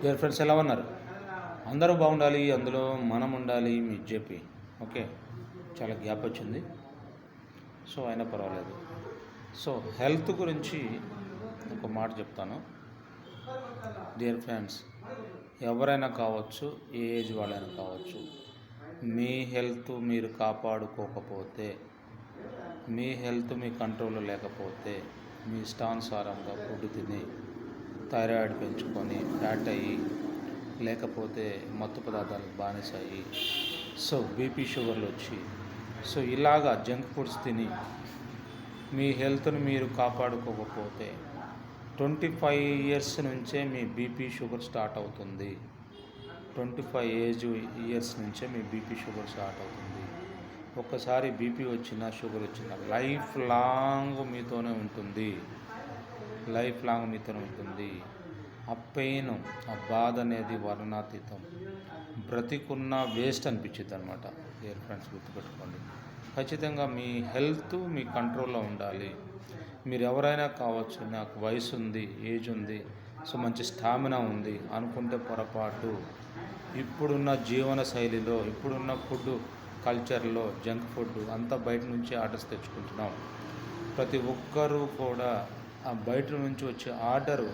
Dear friends ఎలా ఉన్నారు? అందరూ బాగుండాలి అందులో మనం ఉండాలి మీ చెప్పి ఓకే? చాలా గ్యాప్ వచ్చింది. సో అయినా పర్వాలేదు. సో హెల్త్ గురించి ఒక మాట చెప్తాను. డియర్ ఫ్రెండ్స్ ఎవరైనా కావచ్చు ఏ ఏజ్ వాళ్ళైనా కావచ్చు మీ హెల్త్ మీరు కాపాడుకోకపోతే మీ హెల్త్ మీ కంట్రోల్లో లేకపోతే మీ ఇష్టానుసారంగా ఫుడ్ తిని థైరాయిడ్ పెంచుకొని ఫ్యాట్ అయ్యి లేకపోతే మత్తు పదార్థాలకు బానిస అయ్యి సో బీపీ షుగర్లు వచ్చి. సో ఇలాగా జంక్ ఫుడ్స్ తిని మీ హెల్త్ను మీరు కాపాడుకోకపోతే ట్వంటీ ఫైవ్ ఇయర్స్ నుంచే మీ బీపీ షుగర్ స్టార్ట్ అవుతుంది. ట్వంటీ ఫైవ్ ఏజ్ ఇయర్స్ నుంచే మీ బీపీ షుగర్ స్టార్ట్ అవుతుంది. ఒక్కసారి బీపీ వచ్చినా షుగర్ వచ్చినా లైఫ్ లాంగ్ మీతోనే ఉంటుంది. లైఫ్ లాంగ్ మీతోనే ఉంటుంది. ఆ పెయిన్ ఆ బాధ అనేది వర్ణాతీతం. బ్రతికున్న వేస్ట్ అనిపించింది అనమాట డియర్ ఫ్రెండ్స్ గుర్తుపెట్టుకోండి. ఖచ్చితంగా మీ హెల్త్ మీ కంట్రోల్లో ఉండాలి. మీరు ఎవరైనా కావచ్చు నాకు వయసు ఉంది ఏజ్ ఉంది సో మంచి స్టామినా ఉంది అనుకుంటే పొరపాటు. ఇప్పుడున్న జీవన శైలిలో ఇప్పుడున్న ఫుడ్ కల్చర్లో జంక్ ఫుడ్ అంతా బయట నుంచి ఆర్డర్స్ తెచ్చుకుంటున్నాం. ప్రతి ఒక్కరూ కూడా ఆ బయట నుంచి వచ్చే ఆర్డరు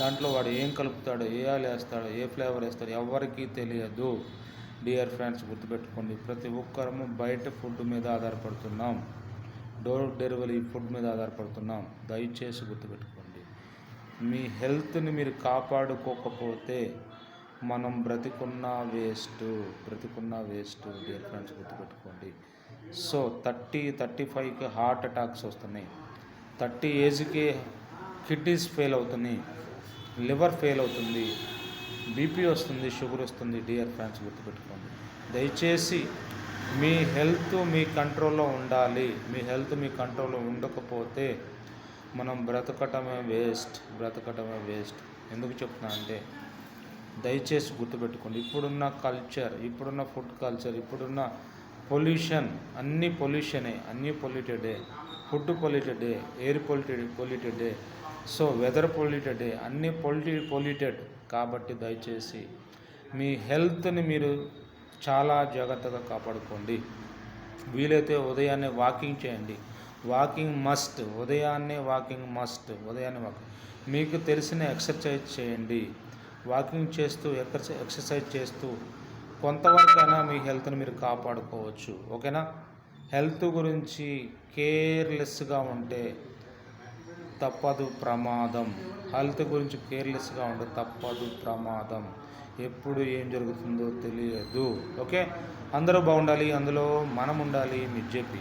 దాంట్లో వాడు ఏం కలుపుతాడో ఏ ఆలు వేస్తాడో ఏ ఫ్లేవర్ వేస్తాడో ఎవరికీ తెలియదు. డియర్ ఫ్రెండ్స్ గుర్తుపెట్టుకోండి ప్రతి ఒక్కరము బయట ఫుడ్ మీద ఆధారపడుతున్నాం. డోర్ డెలివరీ ఫుడ్ మీద ఆధారపడుతున్నాం. దయచేసి గుర్తుపెట్టుకోండి. మీ హెల్త్ని మీరు కాపాడుకోకపోతే మనం బ్రతికున్న వేస్ట్ బ్రతికున్న వేస్ట్ డియర్ ఫ్రెండ్స్ గుర్తుపెట్టుకోండి. సో థర్టీ థర్టీ ఫైవ్కి హార్ట్ అటాక్స్ వస్తున్నాయి. థర్టీ ఏజ్కి కిడ్నీస్ ఫెయిల్ అవుతున్నాయి లివర్ ఫెయిల్ అవుతుంది బీపీ వస్తుంది షుగర్ వస్తుంది డియర్ ఫ్రెండ్స్ గుర్తుపెట్టుకోండి. దయచేసి మీ హెల్త్ మీ కంట్రోల్లో ఉండాలి. మీ హెల్త్ మీ కంట్రోల్లో ఉండకపోతే మనం బ్రతకటమే వేస్ట్ బ్రతకటమే వేస్ట్. ఎందుకు చెప్తున్నా అంటే దయచేసి గుర్తుపెట్టుకోండి. ఇప్పుడున్న కల్చర్ ఇప్పుడున్న ఫుడ్ కల్చర్ ఇప్పుడున్న పొల్యూషన్ అన్నీ పొల్యూషనే అన్నీ పొల్యూటెడే ఫుడ్ పొల్యూటెడే ఎయిర్ పొల్యూటెడ్ పొల్యూటెడే సో వెదర్ పొల్యూటెడే అన్నీ పొల్యూ పొల్యూటెడ్. కాబట్టి దయచేసి మీ హెల్త్ని మీరు చాలా జాగ్రత్తగా కాపాడుకోండి. వీలైతే ఉదయాన్నే వాకింగ్ చేయండి. వాకింగ్ మస్ట్ ఉదయాన్నే వాకింగ్ మస్ట్ ఉదయాన్నే వాకింగ్ మీకు తెలిసిన ఎక్సర్సైజ్ చేయండి. వాకింగ్ చేస్తూ ఎక్సర్సైజ్ ఎక్సర్సైజ్ చేస్తూ కొంతవరకైనా మీ హెల్త్ని మీరు కాపాడుకోవచ్చు ఓకేనా? హెల్త్ గురించి కేర్లెస్గా ఉంటే తప్పదు ప్రమాదం. హెల్త్ గురించి కేర్లెస్గా ఉంటే తప్పదు ప్రమాదం. ఎప్పుడు ఏం జరుగుతుందో తెలియదు ఓకే? అందరూ బాగుండాలి అందులో మనం ఉండాలి మీ చెప్పి